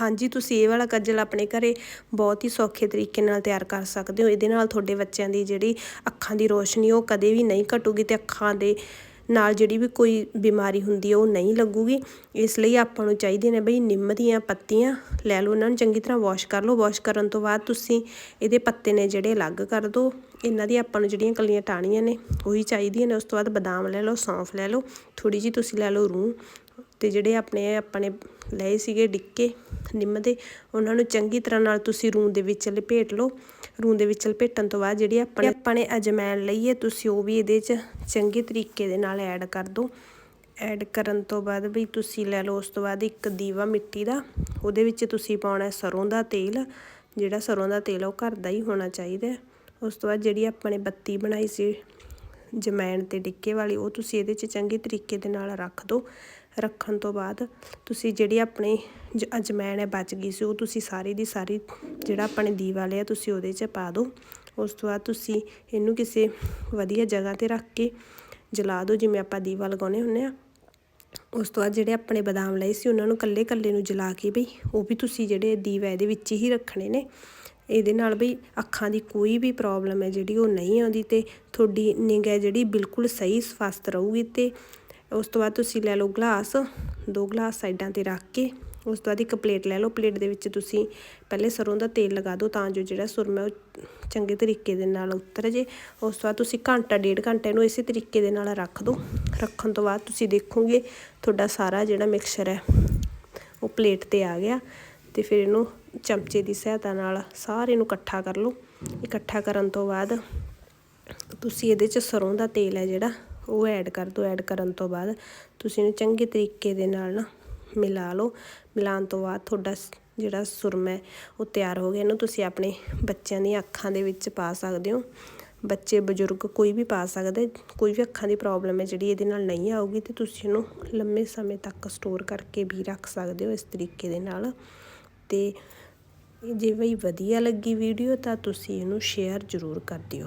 ਹਾਂਜੀ, ਤੁਸੀਂ ਇਹ ਵਾਲਾ ਕੱਜਲ ਆਪਣੇ ਘਰੇ ਬਹੁਤ ਹੀ ਸੌਖੇ ਤਰੀਕੇ ਨਾਲ ਤਿਆਰ ਕਰ ਸਕਦੇ ਹੋ। ਇਹਦੇ ਨਾਲ ਤੁਹਾਡੇ ਬੱਚਿਆਂ ਦੀ ਜਿਹੜੀ ਅੱਖਾਂ ਦੀ ਰੋਸ਼ਨੀ, ਉਹ ਕਦੇ ਵੀ ਨਹੀਂ ਘਟੂਗੀ ਤੇ ਅੱਖਾਂ ਦੇ ਨਾਲ ਜਿਹੜੀ ਵੀ ਕੋਈ ਬਿਮਾਰੀ ਹੁੰਦੀ ਹੈ ਉਹ ਨਹੀਂ ਲੱਗੂਗੀ। ਇਸ ਲਈ ਆਪਾਂ ਨੂੰ ਚਾਹੀਦੇ ਨੇ ਬਈ ਨਿੰਮ ਦੀਆਂ ਪੱਤੀਆਂ ਲੈ ਲਓ, ਉਹਨਾਂ ਨੂੰ ਚੰਗੀ ਤਰ੍ਹਾਂ ਵਾਸ਼ ਕਰ ਲਓ। ਵਾਸ਼ ਕਰਨ ਤੋਂ ਬਾਅਦ ਤੁਸੀਂ ਇਹਦੇ ਪੱਤੇ ਨੇ ਜਿਹੜੇ ਅਲੱਗ ਕਰ ਦਿਓ ਇਹਨਾਂ ਦੀ ਆਪਾਂ ਨੂੰ ਜਿਹੜੀਆਂ ਕਲੀਆਂ ਟਾਣੀਆਂ ਨੇ, ਉਹੀ ਚਾਹੀਦੀਆਂ ਨੇ। ਉਸ ਤੋਂ ਬਾਅਦ ਬਦਾਮ ਲੈ ਲਓ, ਸੌਂਫ ਲੈ ਲਓ। ਥੋੜੀ ਜੀ ਤੁਸੀਂ ਲੈ ਲਓ ਰੂਹ। ਤੇ ਜਿਹੜੇ ਆਪਣੇ ਆਪਣੇ ਲਏ ਸੀਗੇ ਡਿੱਕੇ ਨਿੰਮ ਦੇ ਉਹਨਾਂ ਨੂੰ ਚੰਗੀ ਤਰ੍ਹਾਂ ਨਾਲ ਤੁਸੀਂ ਰੂੰ ਦੇ ਵਿੱਚ ਲਪੇਟ ਲਓ। ਰੂੰ ਦੇ ਵਿੱਚ ਲਪੇਟਣ ਤੋਂ ਬਾਅਦ ਜਿਹੜੀ ਆਪਣੇ ਆਪਾਂ ਨੇ ਅਜਮੈਨ ਲਈ ਹੈ ਤੁਸੀਂ ਉਹ ਵੀ ਇਹਦੇ 'ਚ ਚੰਗੇ ਤਰੀਕੇ ਦੇ ਨਾਲ ਐਡ ਕਰ ਦਿਓ ਐਡ ਕਰਨ ਤੋਂ ਬਾਅਦ ਵੀ ਤੁਸੀਂ ਲੈ ਲਓ ਉਸ ਤੋਂ ਬਾਅਦ ਇੱਕ ਦੀਵਾ ਮਿੱਟੀ ਦਾ ਉਹਦੇ ਵਿੱਚ ਤੁਸੀਂ ਪਾਉਣਾ ਸਰੋਂ ਦਾ ਤੇਲ ਜਿਹੜਾ ਸਰੋਂ ਦਾ ਤੇਲ ਉਹ ਘਰ ਦਾ ਹੀ ਹੋਣਾ ਚਾਹੀਦਾ ਉਸ ਤੋਂ ਬਾਅਦ ਜਿਹੜੀ ਆਪਾਂ ਨੇ ਬੱਤੀ ਬਣਾਈ ਸੀ ਜਮੈਣ ਤੇ ਡਿੱਕੇ ਵਾਲੀ, ਉਹ ਤੁਸੀਂ ਇਹਦੇ 'ਚ ਚੰਗੇ ਤਰੀਕੇ ਦੇ ਨਾਲ ਰੱਖ ਦਿਓ ਰੱਖਣ ਤੋਂ ਬਾਅਦ ਤੁਸੀਂ ਜਿਹੜੀ ਆਪਣੀ ਅਜਮੈਣ ਹੈ, ਬਚ ਗਈ ਸੀ, ਉਹ ਤੁਸੀਂ ਸਾਰੀ ਦੀ ਸਾਰੀ ਜਿਹੜਾ ਆਪਣੇ ਦੀਵਾ ਲਿਆ ਤੁਸੀਂ ਉਹਦੇ 'ਚ ਪਾ ਦਿਓ ਉਸ ਤੋਂ ਬਾਅਦ ਤੁਸੀਂ ਇਹਨੂੰ ਕਿਸੇ ਵਧੀਆ ਜਗ੍ਹਾ ਤੇ ਰੱਖ ਕੇ ਜਲਾ ਦਿਓ ਜਿਵੇਂ ਆਪਾਂ ਦੀਵਾ ਲਗਾਉਨੇ ਹੁੰਨੇ ਆ। ਉਸ ਤੋਂ ਬਾਅਦ ਜਿਹੜੇ ਆਪਣੇ ਬਦਾਮ ਲਏ ਸੀ, ਉਹਨਾਂ ਨੂੰ ਕੱਲੇ ਕੱਲੇ ਨੂੰ ਜਲਾ ਕੇ ਬਈ, ਉਹ ਵੀ ਤੁਸੀਂ ਜਿਹੜੇ ਦੀਵਾ ਇਹਦੇ ਵਿੱਚ ਹੀ ਰੱਖਣੇ ਨੇ। ਇਹਦੇ ਨਾਲ ਬਈ ਅੱਖਾਂ ਦੀ ਕੋਈ ਵੀ ਪ੍ਰੋਬਲਮ ਹੈ ਜਿਹੜੀ ਉਹ ਨਹੀਂ ਆਉਂਦੀ ਤੇ ਤੁਹਾਡੀ ਨਿਗਾਹ ਜਿਹੜੀ ਬਿਲਕੁਲ ਸਹੀ ਸਵਸਥ ਰਹੂਗੀ ਤੇ ਉਸ ਤੋਂ ਬਾਅਦ ਤੁਸੀਂ ਲੈ ਲਓ ਗਲਾਸ ਦੋ ਗਲਾਸ ਸਾਈਡਾਂ ਤੇ ਰੱਖ ਕੇ, ਉਸ ਤੋਂ ਬਾਅਦ ਇੱਕ ਪਲੇਟ ਲੈ ਲਓ ਪਲੇਟ ਦੇ ਵਿੱਚ ਤੁਸੀਂ ਪਹਿਲੇ ਸਰੋਂ ਦਾ ਤੇਲ ਲਗਾ ਦਿਓ ਤਾਂ ਜੋ ਜਿਹੜਾ ਸੁਰਮਾ ਉਹ ਚੰਗੇ ਤਰੀਕੇ ਦੇ ਨਾਲ ਉਤਰ ਜੇ। ਉਸ ਤੋਂ ਬਾਅਦ ਤੁਸੀਂ ਘੰਟਾ, ਡੇਢ ਘੰਟੇ ਨੂੰ ਇਸੇ ਤਰੀਕੇ ਦੇ ਨਾਲ ਰੱਖ ਦਿਓ। ਰੱਖਣ ਤੋਂ ਬਾਅਦ ਤੁਸੀਂ ਦੇਖੋਗੇ ਤੁਹਾਡਾ ਸਾਰਾ ਜਿਹੜਾ ਮਿਕਸਚਰ ਹੈ, ਉਹ ਪਲੇਟ ਤੇ ਆ ਗਿਆ। ਤੇ ਫਿਰ ਇਹਨੂੰ ਚਮਚੇ ਦੀ ਸਹਾਇਤਾ ਨਾਲ ਸਾਰੇ ਨੂੰ ਇਕੱਠਾ ਕਰ ਲਓ। ਇਕੱਠਾ ਕਰਨ ਤੋਂ ਬਾਅਦ ਤੁਸੀਂ ਇਹਦੇ 'ਚ ਸਰੋਂ ਦਾ ਤੇਲ ਹੈ ਜਿਹੜਾ, ਉਹ ਐਡ ਕਰ ਦਿਓ। ਐਡ ਕਰਨ ਤੋਂ ਬਾਅਦ ਤੁਸੀਂ ਇਹਨੂੰ ਚੰਗੇ ਤਰੀਕੇ ਦੇ ਨਾਲ ਨਾ ਮਿਲਾ ਲਓ। ਮਿਲਾਉਣ ਤੋਂ ਬਾਅਦ ਤੁਹਾਡਾ ਜਿਹੜਾ ਸੁਰਮਾ ਹੈ, ਉਹ ਤਿਆਰ ਹੋ ਗਿਆ। ਇਹਨੂੰ ਤੁਸੀਂ ਆਪਣੇ ਬੱਚਿਆਂ ਦੀਆਂ ਅੱਖਾਂ ਦੇ ਵਿੱਚ ਪਾ ਸਕਦੇ ਹੋ। ਬੱਚੇ, ਬਜ਼ੁਰਗ ਕੋਈ ਵੀ ਪਾ ਸਕਦਾ, ਕੋਈ ਵੀ ਅੱਖਾਂ ਦੀ ਪ੍ਰੋਬਲਮ ਹੈ ਜਿਹੜੀ ਇਹਦੇ ਨਾਲ ਨਹੀਂ ਆਊਗੀ ਤੇ ਤੁਸੀਂ ਇਹਨੂੰ ਲੰਮੇ ਸਮੇਂ ਤੱਕ ਸਟੋਰ ਕਰਕੇ ਵੀ ਰੱਖ ਸਕਦੇ ਹੋ ਇਸ ਤਰੀਕੇ ਦੇ ਨਾਲ। ਤੇ ਜੇ ਬਈ ਵਧੀਆ ਲੱਗੀ ਵੀਡੀਓ ਤਾਂ ਤੁਸੀਂ ਇਹਨੂੰ ਸ਼ੇਅਰ ਜ਼ਰੂਰ ਕਰ ਦਿਓ।